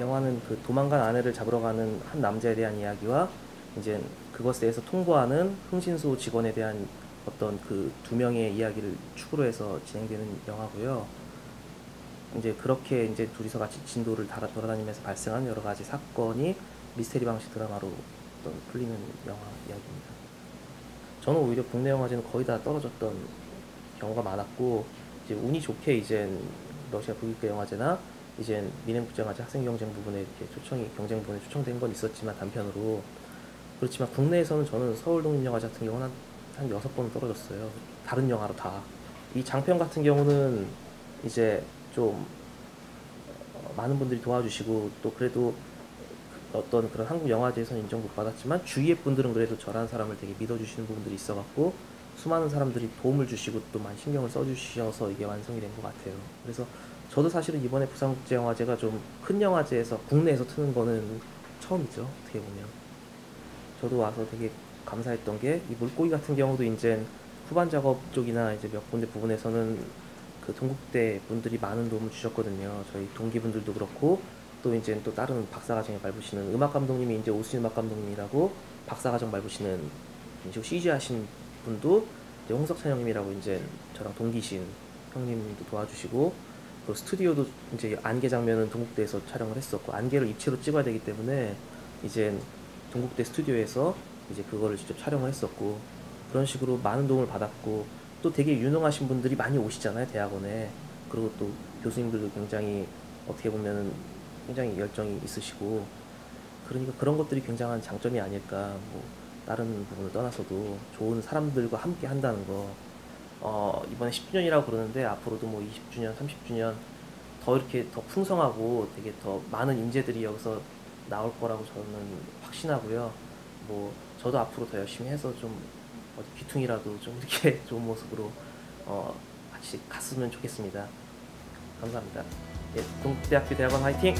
그 도망간 아내를 잡으러 가는 한 남자에 대한 이야기와 이제 그것에 대해서 통보하는 흥신소 직원에 대한 어떤 그 두 명의 이야기를 축으로 해서 진행되는 영화고요. 이제 그렇게 이제 둘이서 같이 진도를 달아 돌아다니면서 발생한 여러 가지 사건이 미스테리 방식 드라마로 어떤 풀리는 영화 이야기입니다. 저는 오히려 국내 영화제는 거의 다 떨어졌던 경우가 많았고 이제 운이 좋게 이제 러시아 북일대 영화제나 이제 미넨국제영화제 학생 경쟁 부분에 이렇게 초청이 경쟁 부분에 초청된 건 있었지만 단편으로 그렇지만 국내에서는 저는 서울 독립영화제 같은 경우는 한, 한 여섯 번 떨어졌어요. 다른 영화로 다. 이 장편 같은 경우는 이제 좀 어, 많은 분들이 도와주시고 또 그래도 어떤 그런 한국 영화제에서는 인정 못 받았지만 주위의 분들은 그래도 저라는 사람을 되게 믿어주시는 부분들이 있어갖고 수많은 사람들이 도움을 주시고 또 많이 신경을 써주셔서 이게 완성이 된 것 같아요. 그래서 저도 사실은 이번에 부산국제영화제가 좀 큰 영화제에서 국내에서 트는 거는 처음이죠. 어떻게 보면 저도 와서 되게 감사했던 게 이 물고기 같은 경우도 이제 후반 작업 쪽이나 이제 몇 군데 부분에서는 그 동국대 분들이 많은 도움을 주셨거든요. 저희 동기분들도 그렇고 또 이제 또 다른 박사과정에 밟으시는 음악 감독님이 이제 오수진 음악 감독님이라고 박사과정 밟으시는 이제 CG 하신 분도 이제 홍석찬 형님이라고 이제 저랑 동기신 형님도 도와주시고 또 스튜디오도 이제 안개 장면은 동국대에서 촬영을 했었고 안개를 입체로 찍어야 되기 때문에 이제 동국대 스튜디오에서 이제 그거를 직접 촬영을 했었고 그런 식으로 많은 도움을 받았고 또 되게 유능하신 분들이 많이 오시잖아요 대학원에. 그리고 또 교수님들도 굉장히 어떻게 보면은 굉장히 열정이 있으시고 그러니까 그런 것들이 굉장한 장점이 아닐까. 뭐 다른 부분을 떠나서도 좋은 사람들과 함께 한다는 거 어, 이번에 10주년이라고 그러는데 앞으로도 뭐 20주년, 30주년 더 이렇게 더 풍성하고 되게 더 많은 인재들이 여기서 나올 거라고 저는 확신하고요. 뭐 저도 앞으로 더 열심히 해서 좀 어디 귀퉁이라도 좀 이렇게 좋은 모습으로 어, 같이 갔으면 좋겠습니다. 감사합니다. 예, 동대학교 대학원 화이팅!